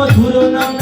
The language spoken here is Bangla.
মধুর নাম